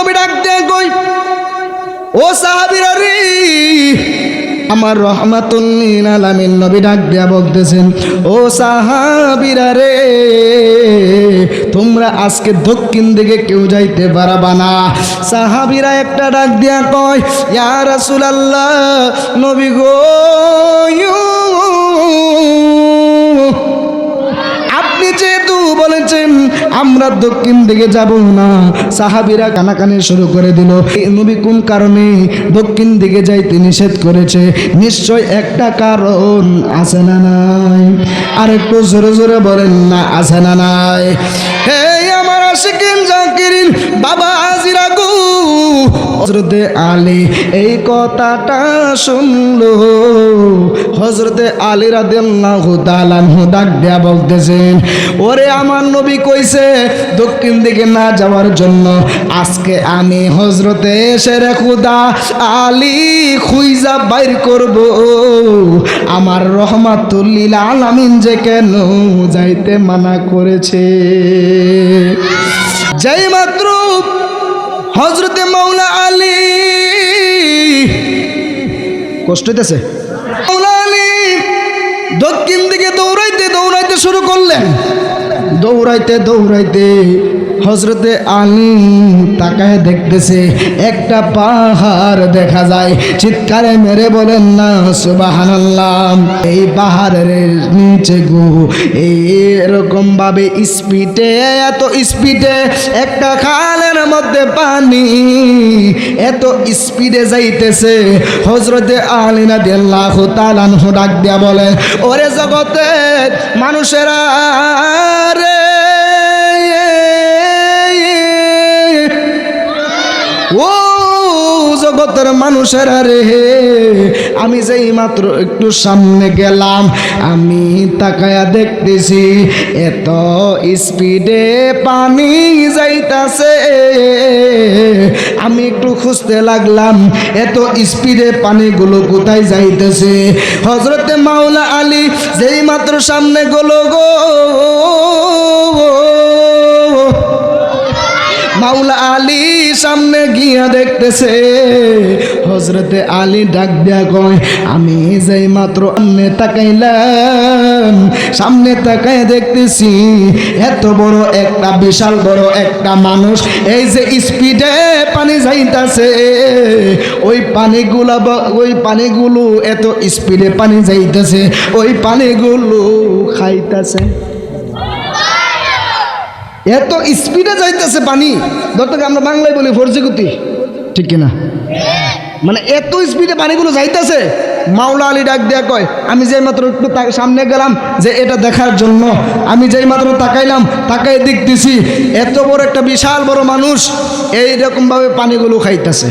নবী ডাক কই? ও সাহাবিরা রে, আমার রহমাতুল্লিন আলামিন নবী ডাক দেয়া বলতেছেন, ও সাহাবিরা রে, তোমরা আজকে দক্ষিণ দিকে কেউ যাইতে পারবা না। সাহাবিরা একটা ডাক দিয়া কয়, ইয়া রাসূলুল্লাহ, নবী গো আমরা দক্ষিণ দিকে যাব না। সাহাবিরা কানাকানি শুরু করে দিল। নবী কোন কারণে দক্ষিণ দিকে যাইতে নিষেধ করেছে? নিশ্চয় একটা কারণ আছে না নাই? আর একটু জোরে জোরে বলেন না, আছে না নাই? হে আমার আশিকিন জাকিরিন, বাবা হজরতে আলী এই কথাটা শুনলো। হজরতে আলী রাদিয়াল্লাহু তাআলা ডাক দেয়া বলতেছেন, ওরে আমার নবী কইছে দক্ষিণ দিকে না যাওয়ার জন্য। আজকে আমি হজরতে শের খুদা আলী খুইজা বাইর করব। আমার রহমাতুল্লিল আলামিন যে কেন যাইতে মানা করেছে? যাই মাত্র হজরতে মৌলা আলী। কষ্ট হইতেছে? মৌলা আলী দক্ষিণ দিকে দৌড়াইতে দৌড়াইতে শুরু করলেন। দৌড়াইতে দৌড়াইতে হজরতে আলী তাকায় দেখতেছে একটা পাহাড় দেখা যায়। চিৎকারে মেরে বলেন না সুবাহান্লাম এই পাহাড়ের নিচে গো এই এরকম ভাবে স্পিডে, এত স্পিডে একটা খালের মধ্যে পানি এত স্পিডে যাইতেছে। হজরতে আলিনা দিল্লাহ তালান ডাক দিয়া বলে, ওরে জগতের মানুষেরা রে জগতের মানুষেরা রে, আমি যেই মাত্র একটু সামনে গেলাম, আমি তাকায়া দেখতেছি, এত স্পিডে পানি যাইতাছে। আমি একটু খুঁজতে লাগলাম, এত স্পিডে পানিগুলো কোথায় যাইতেছে? হজরতে মাওলা আলী যেই মাত্র সামনে গেল গো। মাওলা আলী সামনে গিয়া দেখতেছে। হজরতে আলী ডাক দিয়া কয়, আমি যেই মাত্র সামনে তাকাইলাম, সামনে তাকায় দেখতেছি এত বড় একটা, বিশাল বড় একটা মানুষ এই যে স্পিডে পানি যাইতাছে। ওই পানিগুলা ওই পানিগুলো এত স্পিডে পানি যাইতেছে, ওই পানিগুলো খাইতাছে। এত স্পিডে যাইতেছে পানি। ধরতে আমরা বাংলায় বলি ফরজিগুতি ঠিক কিনা? মানে এত স্পিডে পানিগুলো যাইতেছে, মাওলা আলী ডাক দেয়া কয়, আমি যেই মাত্র একটু সামনে গেলাম যে এটা দেখার জন্য, আমি যেই মাত্র তাকাইলাম তাকাই দেখতেছি, এত বড় একটা বিশাল বড় মানুষ এইরকমভাবে পানিগুলো খাইতেছে।